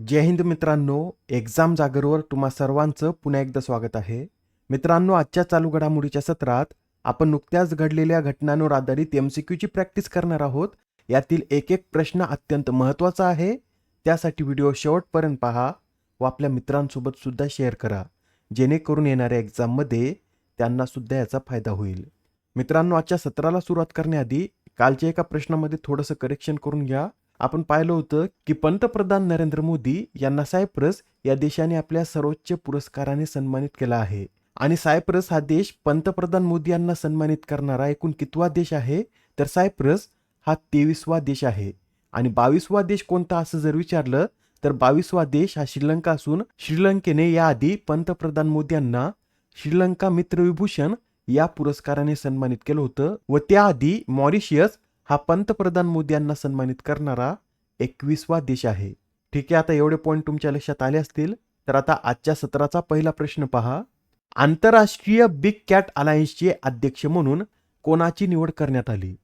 जय हिंद मित्रांनो एक्झाम जागरवर तुम्हा सर्वांचं पुन्हा एकदा स्वागत आहे. मित्रांनो आजच्या चालू घडामोडीच्या सत्रात आपण नुकत्याच घडलेल्या घटनांवर आधारित एम सी क्यूची प्रॅक्टिस करणार आहोत. यातील एक एक प्रश्न अत्यंत महत्त्वाचा आहे. त्यासाठी व्हिडिओ शेवटपर्यंत पहा व आपल्या मित्रांसोबत सुद्धा शेअर करा. जेणेकरून येणाऱ्या एक्झाममध्ये त्यांना सुद्धा याचा फायदा होईल. मित्रांनो आजच्या सत्राला सुरुवात करण्याआधी कालच्या एका प्रश्नामध्ये थोडंसं करेक्शन करून घ्या. आपण पाहिलं होतं की पंतप्रधान नरेंद्र मोदी यांना सायप्रस या देशाने आपल्या सर्वोच्च पुरस्काराने सन्मानित केला आहे. आणि सायप्रस हा देश पंतप्रधान मोदी यांना सन्मानित करणारा एकूण कितवा देश आहे? तर सायप्रस हा तेवीसवा देश आहे. आणि बावीसवा देश कोणता असं जर विचारलं तर बावीसवा देश हा श्रीलंका असून श्रीलंकेने याआधी पंतप्रधान मोदी यांना श्रीलंका मित्रविभूषण या पुरस्काराने सन्मानित केलं होतं व त्याआधी मॉरिशियस हा पंतप्रधान मोदी यांना सन्मानित करणारा एकवीसवा देश आहे. ठीक आहे आता एवढे पॉईंट तुमच्या लक्षात आले असतील तर आता आजच्या सत्राचा पहिला प्रश्न पहा. आंतरराष्ट्रीय बिग कॅट अलायन्सचे अध्यक्ष म्हणून कोणाची निवड करण्यात आली?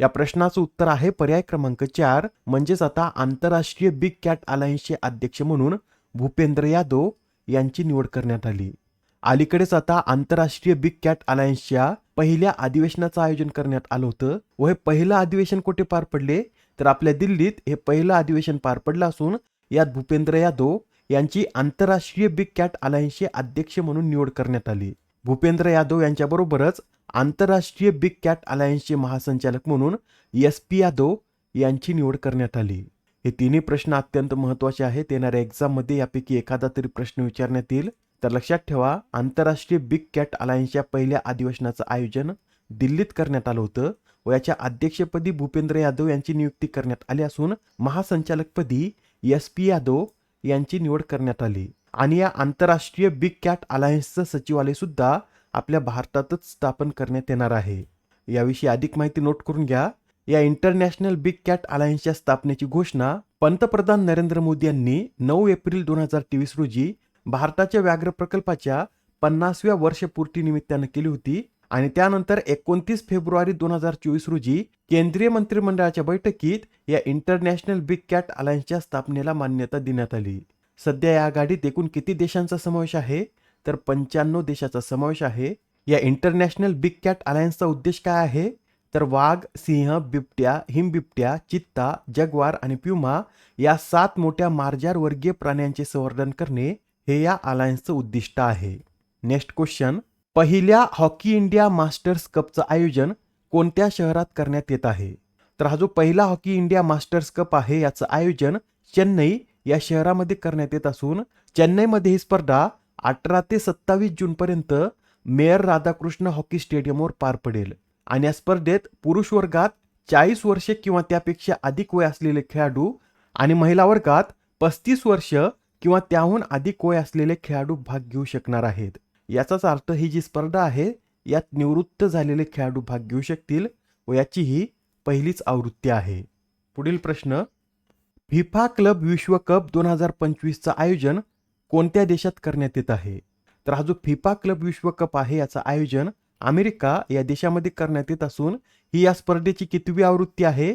या प्रश्नाचं उत्तर आहे पर्याय क्रमांक चार म्हणजेच आता आंतरराष्ट्रीय बिग कॅट अलायन्सचे अध्यक्ष म्हणून भूपेंद्र यादव यांची निवड करण्यात आली. अलीकडेच आता आंतरराष्ट्रीय बिग कॅट अलायन्सच्या पहिल्या अधिवेशनाचं आयोजन करण्यात आलं होतं व हे पहिलं अधिवेशन कुठे पार पडले? तर आपल्या दिल्लीत हे पहिलं अधिवेशन पार पडलं असून यात भूपेंद्र यादव यांची आंतरराष्ट्रीय बिग कॅट अलायन्सचे अध्यक्ष म्हणून निवड करण्यात आली. भूपेंद्र यादव यांच्याबरोबरच आंतरराष्ट्रीय बिग कॅट अलायन्सचे महासंचालक म्हणून एस पी यादव यांची निवड करण्यात आली. हे तिन्ही प्रश्न अत्यंत महत्त्वाचे आहेत. येणाऱ्या एक्झाममध्ये यापैकी एखादा तरी प्रश्न विचारण्यात येईल. तर लक्षात ठेवा आंतरराष्ट्रीय बिग कॅट अलायन्सच्या पहिल्या अधिवेशनाचं आयोजन दिल्लीत करण्यात आलं होतं व याच्या अध्यक्षपदी भूपेंद्र यादव यांची नियुक्ती करण्यात आली असून महासंचालकपदी एस पी यादव यांची निवड करण्यात आली. आणि या आंतरराष्ट्रीय बिग कॅट अलायन्सचं सचिवालय सुद्धा आपल्या भारतातच स्थापन करण्यात येणार आहे. याविषयी अधिक माहिती नोट करून घ्या. या इंटरनॅशनल बिग कॅट अलायन्सच्या स्थापनेची घोषणा पंतप्रधान नरेंद्र मोदी यांनी नऊ एप्रिल दोन हजार तेवीस रोजी भारताच्या व्याघ्र प्रकल्पाच्या पन्नासव्या वर्षपूर्ती निमित्तानं केली होती आणि त्यानंतर एकोणतीस फेब्रुवारी दोन हजार चोवीस रोजी केंद्रीय मंत्रिमंडळाच्या बैठकीत या इंटरनॅशनल बिग कॅट अलायन्सच्या स्थापनेला मान्यता देण्यात आली. सध्या या आघाडीत एकूण किती देशांचा समावेश आहे? तर पंच्याण्णव देशाचा समावेश आहे. या इंटरनॅशनल बिग कॅट अलायन्सचा उद्देश काय आहे? तर वाघ सिंह बिबट्या हिमबिबट्या चित्ता जगवार आणि प्युमा या सात मोठ्या मार्जार वर्गीय प्राण्यांचे संवर्धन करणे हे या अलायन्सचं उद्दिष्ट आहे. नेक्स्ट क्वेश्चन पहिल्या हॉकी इंडिया मास्टर्स कपचं आयोजन कोणत्या शहरात करण्यात येत आहे? तर हा जो पहिला हॉकी इंडिया मास्टर्स कप आहे याचं आयोजन चेन्नई या शहरामध्ये करण्यात येत असून चेन्नईमध्ये ही स्पर्धा अठरा ते सत्तावीस जूनपर्यंत मेयर राधाकृष्ण हॉकी स्टेडियमवर पार पडेल. आणि या स्पर्धेत पुरुष वर्गात चाळीस वर्षे किंवा त्यापेक्षा अधिक वय असलेले खेळाडू आणि महिला वर्गात पस्तीस वर्ष किंवा त्याहून अधिक वय असलेले खेळाडू भाग घेऊ शकणार आहेत. याचाच अर्थ ही जी स्पर्धा आहे यात निवृत्त झालेले खेळाडू भाग घेऊ शकतील व याची ही पहिलीच आवृत्ती आहे. पुढील प्रश्न फिफा क्लब विश्वकप दोन हजार पंचवीसचं आयोजन कोणत्या देशात करण्यात येत आहे? तर हा जो फिफा क्लब विश्वकप आहे याचं आयोजन अमेरिका या देशामध्ये करण्यात येत असून ही या स्पर्धेची कितवी आवृत्ती आहे?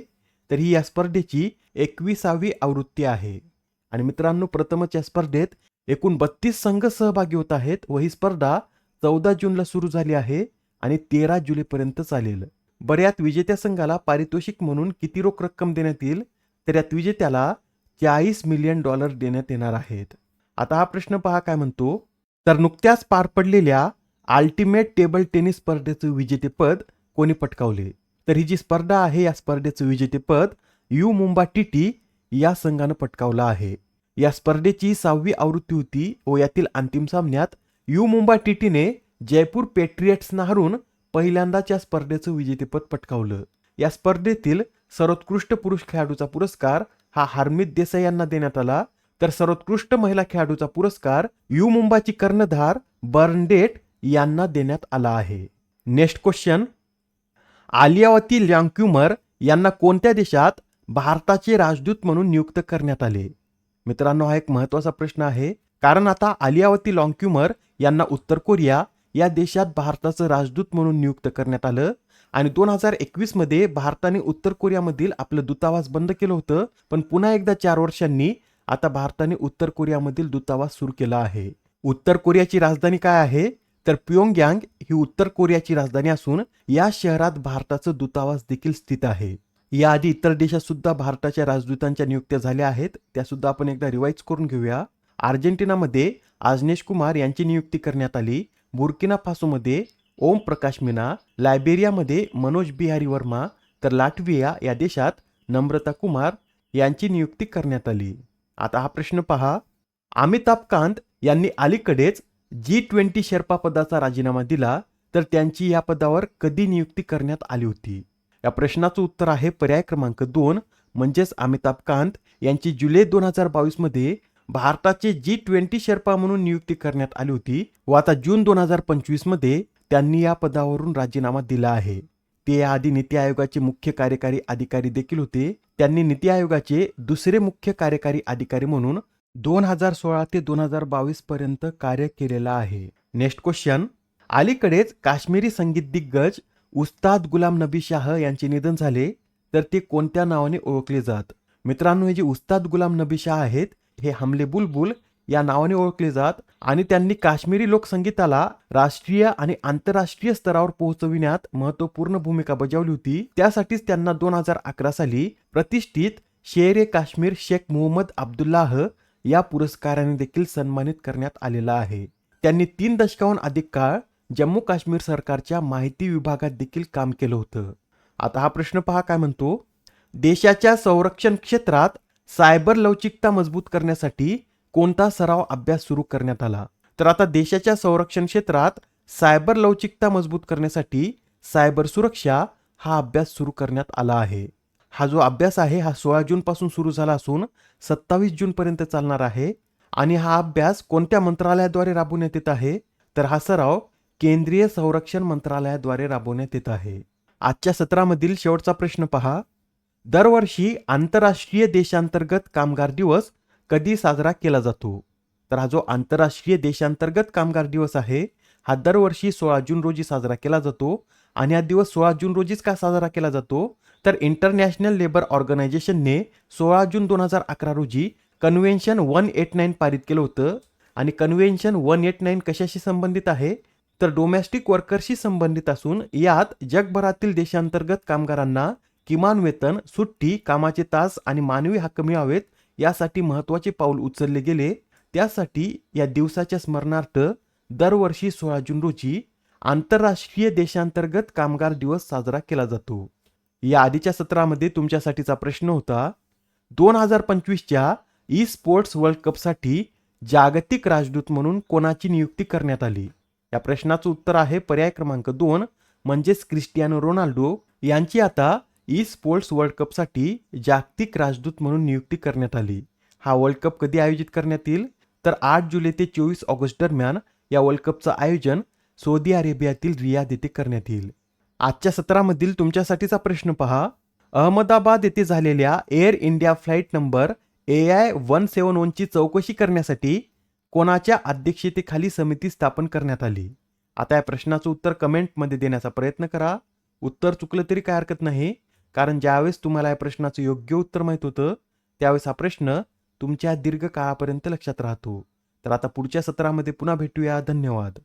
तर ही या स्पर्धेची एकविसावी आवृत्ती आहे. आणि मित्रांनो प्रथमच या स्पर्धेत एकूण बत्तीस संघ सहभागी होत आहेत व ही स्पर्धा चौदा जूनला सुरू झाली आहे आणि तेरा जुलैपर्यंत चालेल. बऱ्यात विजेत्या संघाला पारितोषिक म्हणून किती रोख रक्कम देण्यात येईल? तर यात विजेत्याला चाळीस मिलियन डॉलर देण्यात येणार आहेत. आता हा प्रश्न पहा काय म्हणतो? तर नुकत्याच पार पडलेल्या अल्टिमेट टेबल टेनिस स्पर्धेचं विजेतेपद कोणी पटकावले? तर ही जी स्पर्धा आहे या स्पर्धेचं विजेतेपद यू मुंबा टी टी या संघानं पटकावला आहे. या स्पर्धेची सहावी आवृत्ती होती व यातील अंतिम सामन्यात यू मुंबा टीटीने जयपूर पेट्रियट्सना हरून पहिल्यांदाच या स्पर्धेचं विजेतेपद पटकावलं. या स्पर्धेतील सर्वोत्कृष्ट पुरुष खेळाडूचा पुरस्कार हा हार्मित देसाई यांना देण्यात आला. तर सर्वोत्कृष्ट महिला खेळाडूचा पुरस्कार यू मुंबाची कर्णधार बर्नडेट यांना देण्यात आला आहे. Next question. आलियावती लँक्युमर यांना कोणत्या देशात भारताचे राजदूत म्हणून नियुक्त करण्यात आले. मित्रांनो हा एक महत्त्वाचा प्रश्न आहे. कारण आता आलियावती लॉन्क्युमर यांना उत्तर कोरिया या देशात भारताचं राजदूत म्हणून नियुक्त करण्यात आलं. आणि दोन हजार एकवीसमध्ये भारताने उत्तर कोरियामधील आपलं दूतावास बंद केलं होतं. पण पुन्हा एकदा चार वर्षांनी आता भारताने उत्तर कोरियामधील दूतावास सुरू केला आहे. उत्तर कोरियाची राजधानी काय आहे? तर प्योंगयांग ही उत्तर कोरियाची राजधानी असून या शहरात भारताचं दूतावास देखील स्थित आहे. याआधी इतर देशात सुद्धा भारताच्या राजदूतांच्या नियुक्त्या झाल्या आहेत. त्यासुद्धा आपण एकदा रिवाईज करून घेऊया. अर्जेंटिनामध्ये आजनेश कुमार यांची नियुक्ती करण्यात आली. बुर्किना फासोमध्ये ओम प्रकाश मीना लायबेरियामध्ये मनोज बिहारी वर्मा. तर लाटविया या देशात नम्रता कुमार यांची नियुक्ती करण्यात आली. आता हा प्रश्न पहा. अमिताभ कांत यांनी अलीकडेच जी ट्वेंटी शेर्पा पदाचा राजीनामा दिला. तर त्यांची या पदावर कधी नियुक्ती करण्यात आली होती? या प्रश्नाचं उत्तर आहे पर्याय क्रमांक दोन म्हणजेच अमिताभ कांत यांची जुलै दोन हजार बावीसमध्ये भारताचे जी ट्वेंटी शेर्पा म्हणून नियुक्ती करण्यात आली होती. व आता जून दोन हजार पंचवीसमध्ये त्यांनी या पदावरून राजीनामा दिला आहे. ते याआधी नीती आयोगाचे मुख्य कार्यकारी अधिकारी देखील होते. त्यांनी नीती आयोगाचे दुसरे मुख्य कार्यकारी अधिकारी म्हणून दोन हजार सोळा ते दोन हजार बावीस पर्यंत कार्य केलेलं आहे. नेक्स्ट क्वेश्चन अलीकडेच काश्मीरी संगीत दिग्गज उस्ताद गुलाम नबी शाह यांचे निधन झाले तर ते कोणत्या नावाने ओळखले जात? मित्रांनो हे जे उस्ताद गुलाम नबी शाह आहेत हे हमले बुलबुल या नावाने ओळखले जात आणि त्यांनी काश्मीरी लोकसंगीताला राष्ट्रीय आणि आंतरराष्ट्रीय स्तरावर पोहोचविण्यात महत्त्वपूर्ण भूमिका बजावली होती. त्यासाठीच त्यांना दोन हजार अकरा साली प्रतिष्ठित शेर ए काश्मीर शेख मोहम्मद अब्दुल्लाह या पुरस्काराने देखील सन्मानित करण्यात आलेला आहे. त्यांनी तीन दशकाहून अधिक काळ जम्मू काश्मीर सरकारच्या माहिती विभागात देखील काम केलं होतं. आता हा प्रश्न पहा काय म्हणतो? देशाच्या संरक्षण क्षेत्रात सायबर लवचिकता मजबूत करण्यासाठी कोणता सराव अभ्यास सुरू करण्यात आला? तर आता देशाच्या संरक्षण क्षेत्रात सायबर लवचिकता मजबूत करण्यासाठी सायबर सुरक्षा हा अभ्यास सुरू करण्यात आला आहे. हा जो अभ्यास आहे हा सोळा जून पासून सुरू झाला असून सत्तावीस जून पर्यंत चालणार आहे. आणि हा अभ्यास कोणत्या मंत्रालयाद्वारे राबवण्यात येत आहे? तर हा सराव केंद्रीय संरक्षण मंत्रालयाद्वारे राबवण्यात येत आहे. आजच्या सत्रामधील शेवटचा प्रश्न पहा. दरवर्षी आंतरराष्ट्रीय देशांतर्गत कामगार दिवस कधी साजरा केला जातो? तर हा जो आंतरराष्ट्रीय देशांतर्गत कामगार दिवस आहे हा दरवर्षी सोळा जून रोजी साजरा केला जातो आणि हा दिवस सोळा जून रोजीच का साजरा केला जातो? तर इंटरनॅशनल लेबर ऑर्गनायझेशनने सोळा जून दोन हजार अकरा रोजी कन्व्हेन्शन वन एट नाईन पारित केलं होतं. आणि कन्व्हेन्शन वन एट नाईन कशाशी संबंधित आहे? तर डोमेस्टिक वर्करशी संबंधित असून यात जगभरातील देशांतर्गत कामगारांना किमान वेतन सुट्टी कामाचे तास आणि मानवी हक्क मिळावेत यासाठी महत्त्वाचे पाऊल उचलले गेले. त्यासाठी या दिवसाच्या स्मरणार्थ दरवर्षी सोळा जून रोजी आंतरराष्ट्रीय देशांतर्गत कामगार दिवस साजरा केला जातो. या आधीच्या सत्रामध्ये तुमच्यासाठीचा प्रश्न होता दोन हजार पंचवीसच्या ई स्पोर्ट्स वर्ल्ड कपसाठी जागतिक राजदूत म्हणून कोणाची नियुक्ती करण्यात आली? या प्रश्नाचं उत्तर आहे पर्याय क्रमांक दोन म्हणजेच क्रिस्टियानो रोनाल्डो यांची आता ई स्पोर्ट्स वर्ल्ड कपसाठी जागतिक राजदूत म्हणून नियुक्ती करण्यात आली. हा वर्ल्ड कप कधी आयोजित करण्यात येईल? तर आठ जुलै ते चोवीस ऑगस्ट दरम्यान या वर्ल्ड कपचं आयोजन सौदी अरेबियातील रियाद येथे करण्यात येईल. आजच्या सत्रामधील तुमच्यासाठीचा प्रश्न पहा. अहमदाबाद येथे झालेल्या Air India flight number A I one seven वनची चौकशी करण्यासाठी कोणाच्या अध्यक्षतेखाली समिती स्थापन करण्यात आली? आता या प्रश्नाचं उत्तर कमेंटमध्ये देण्याचा प्रयत्न करा. उत्तर चुकलं तरी काय हरकत नाही. कारण ज्यावेळेस तुम्हाला या प्रश्नाचं योग्य उत्तर माहीत होतं त्यावेळेस हा प्रश्न तुमच्या दीर्घ काळापर्यंत लक्षात राहतो. तर आता पुढच्या सत्रामध्ये पुन्हा भेटूया. धन्यवाद.